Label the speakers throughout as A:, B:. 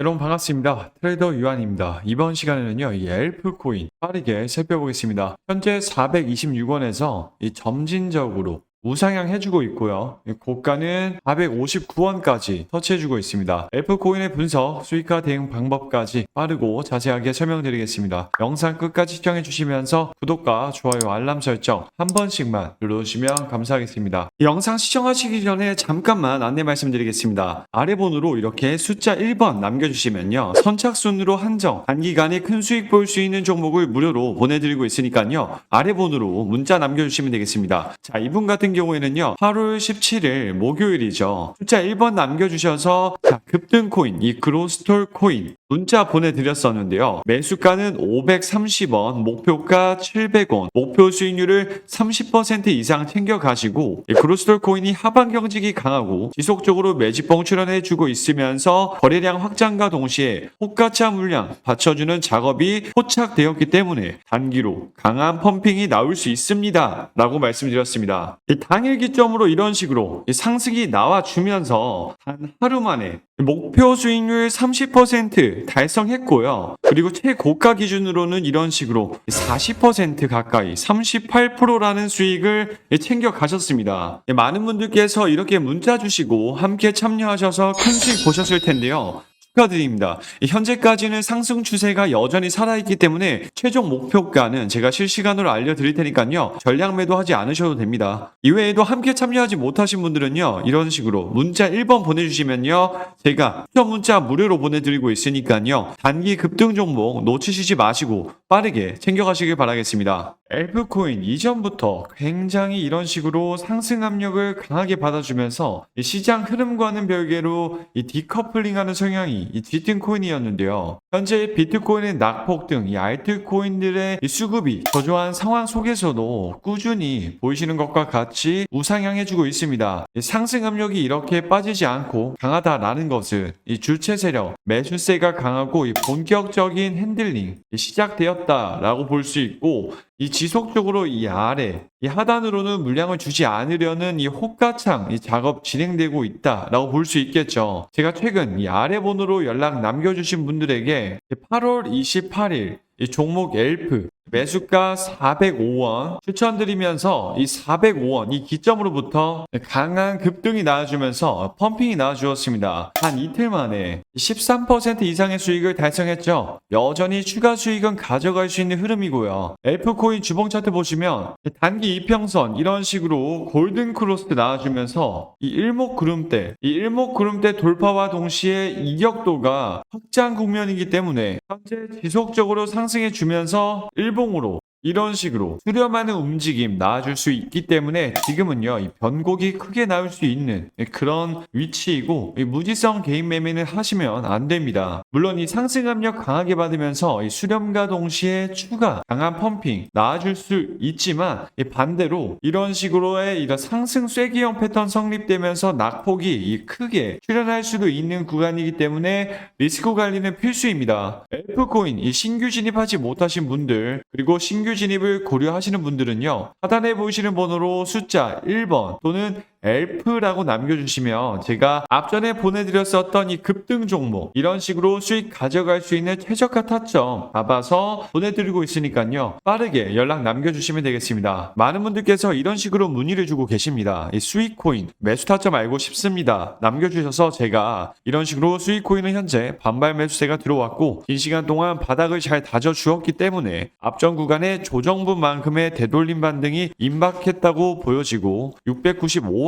A: 여러분 반갑습니다. 트레이더 유한입니다. 이번 시간에는요, 이 엘프 코인 빠르게 살펴보겠습니다. 현재 426원에서 이 점진적으로 우상향 해주고 있고요. 이 고가는 459원까지 터치해주고 있습니다. 엘프 코인의 분석, 수익화 대응 방법까지 빠르고 자세하게 설명드리겠습니다. 영상 끝까지 시청해 주시면서 구독과 좋아요, 알람 설정 한 번씩만 눌러주시면 감사하겠습니다. 이 영상 시청하시기 전에 잠깐만 안내 말씀드리겠습니다. 아래 번호로 이렇게 숫자 1번 남겨주시면요. 선착순으로 한정, 단기간에 큰 수익 볼 수 있는 종목을 무료로 보내드리고 있으니까요. 아래 번호로 문자 남겨주시면 되겠습니다. 자, 이분 같은 경우에는요. 8월 17일 목요일이죠. 숫자 1번 남겨주셔서 자, 급등 코인, 이 그로스톨 코인 문자 보내드렸었는데요. 매수가는 530원, 목표가 700원, 목표 수익률을 30% 이상 챙겨가시고 이 그로스톨 코인이 하반 경직이 강하고 지속적으로 매집봉 출현해주고 있으면서 거래량 확장과 동시에 호가차 물량 받쳐주는 작업이 포착되었기 때문에 단기로 강한 펌핑이 나올 수 있습니다. 라고 말씀드렸습니다. 이 당일 기점으로 이런 식으로 이 상승이 나와주면서 단 하루 만에 목표 수익률 30% 달성했고요. 그리고 최고가 기준으로는 이런 식으로 40% 가까이 38%라는 수익을 챙겨 가셨습니다. 많은 분들께서 이렇게 문자 주시고 함께 참여하셔서 큰 수익 보셨을 텐데요. 축하드립니다. 현재까지는 상승 추세가 여전히 살아있기 때문에 최종 목표가는 제가 실시간으로 알려드릴 테니까요. 전량 매도하지 않으셔도 됩니다. 이외에도 함께 참여하지 못하신 분들은요. 이런 식으로 문자 1번 보내주시면요. 제가 추천 문자 무료로 보내드리고 있으니까요. 단기 급등 종목 놓치시지 마시고 빠르게 챙겨가시길 바라겠습니다. 엘프코인 이전부터 굉장히 이런 식으로 상승 압력을 강하게 받아주면서 이 시장 흐름과는 별개로 이 디커플링하는 성향이 이 짙은 코인이었는데요. 현재 비트코인의 낙폭 등 이 알트코인들의 이 수급이 저조한 상황 속에서도 꾸준히 보이시는 것과 같이 우상향해주고 있습니다. 이 상승 압력이 이렇게 빠지지 않고 강하다라는 것은 이 주체 세력, 매수세가 강하고 이 본격적인 핸들링 이 시작되었다라고 볼 수 있고 이 지속적으로 이 아래, 이 하단으로는 물량을 주지 않으려는 이 호가창, 이 작업 진행되고 있다라고 볼 수 있겠죠. 제가 최근 이 아래 번호로 연락 남겨주신 분들에게 8월 28일 이 종목 엘프 매수가 405원 추천드리면서 이 405원 이 기점으로부터 강한 급등이 나와주면서 펌핑이 나와주었습니다. 한 이틀 만에 13% 이상의 수익을 달성했죠. 여전히 추가 수익은 가져갈 수 있는 흐름이고요. 엘프코인 주봉 차트 보시면 단기 이평선 이런 식으로 골든 크로스 나와주면서 이 일목 구름대 이 일목 구름대 돌파와 동시에 이격도가 확장 국면이기 때문에 현재 지속적으로 상승해 주면서 일 봉으로 이런 식으로 수렴하는 움직임 나와줄 수 있기 때문에 지금은요 이 변곡이 크게 나올 수 있는 그런 위치이고 이 무지성 개인 매매는 하시면 안 됩니다. 물론 이 상승 압력 강하게 받으면서 이 수렴과 동시에 추가 강한 펌핑 나와줄 수 있지만 이 반대로 이런 식으로의 이런 상승 쐐기형 패턴 성립되면서 낙폭이 이 크게 출현할 수도 있는 구간이기 때문에 리스크 관리는 필수입니다. 엘프코인 이 신규 진입하지 못하신 분들 그리고 신규 진입을 고려하시는 분들은요 하단에 보이시는 번호로 숫자 1번 또는 엘프라고 남겨주시면 제가 앞전에 보내드렸었던 이 급등 종목 이런 식으로 수익 가져갈 수 있는 최저가 타점 잡아서 보내드리고 있으니까요. 빠르게 연락 남겨주시면 되겠습니다. 많은 분들께서 이런 식으로 문의를 주고 계십니다. 이 수익 코인 매수 타점 알고 싶습니다. 남겨주셔서 제가 이런 식으로 수익 코인은 현재 반발 매수세가 들어왔고 긴 시간 동안 바닥을 잘 다져 주었기 때문에 앞전 구간에 조정분만큼의 되돌림 반등이 임박했다고 보여지고 695원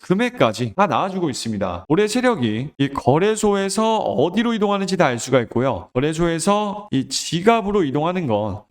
A: 금액까지 다 나와주고 있습니다. 올해 세력이 이 거래소에서 어디로 이동하는지 다 알 수가 있고요. 거래소에서 이 지갑으로 이동하는 건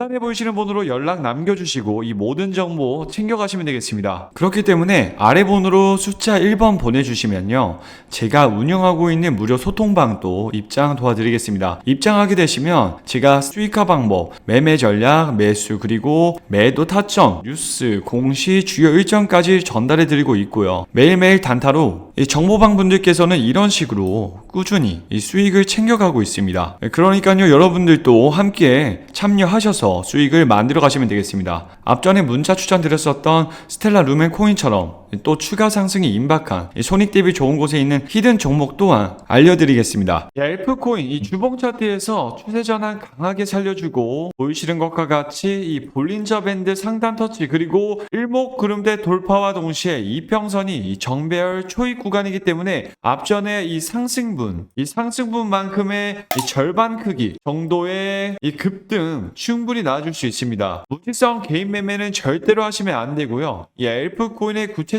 A: 하단에 보이시는 번호로 연락 남겨주시고 이 모든 정보 챙겨가시면 되겠습니다. 그렇기 때문에 아래 번호로 숫자 1번 보내주시면요. 제가 운영하고 있는 무료 소통방도 입장 도와드리겠습니다. 입장하게 되시면 제가 수익화 방법, 매매 전략, 매수 그리고 매도 타점, 뉴스, 공시, 주요 일정까지 전달해 드리고 있고요. 매일매일 단타로 이 정보방 분들께서는 이런 식으로 꾸준히 이 수익을 챙겨가고 있습니다. 그러니까요, 여러분들도 함께 참여하셔서 수익을 만들어 가시면 되겠습니다. 앞전에 문자 추천드렸었던 스텔라 루멘 코인처럼 또 추가 상승이 임박한 이 손익 대비 좋은 곳에 있는 히든 종목 또한 알려드리겠습니다. 엘프 코인 이 주봉 차트에서 추세 전환 강하게 살려주고 보이시는 것과 같이 이 볼린저 밴드 상단 터치 그리고 일목구름대 돌파와 동시에 이평선이 이 정배열 초입 구간이기 때문에 앞전에 이 상승분 이 상승분만큼의 이 절반 크기 정도의 이 급등 충분히 나와줄 수 있습니다. 무지성 개인 매매는 절대로 하시면 안 되고요. 이 엘프 코인의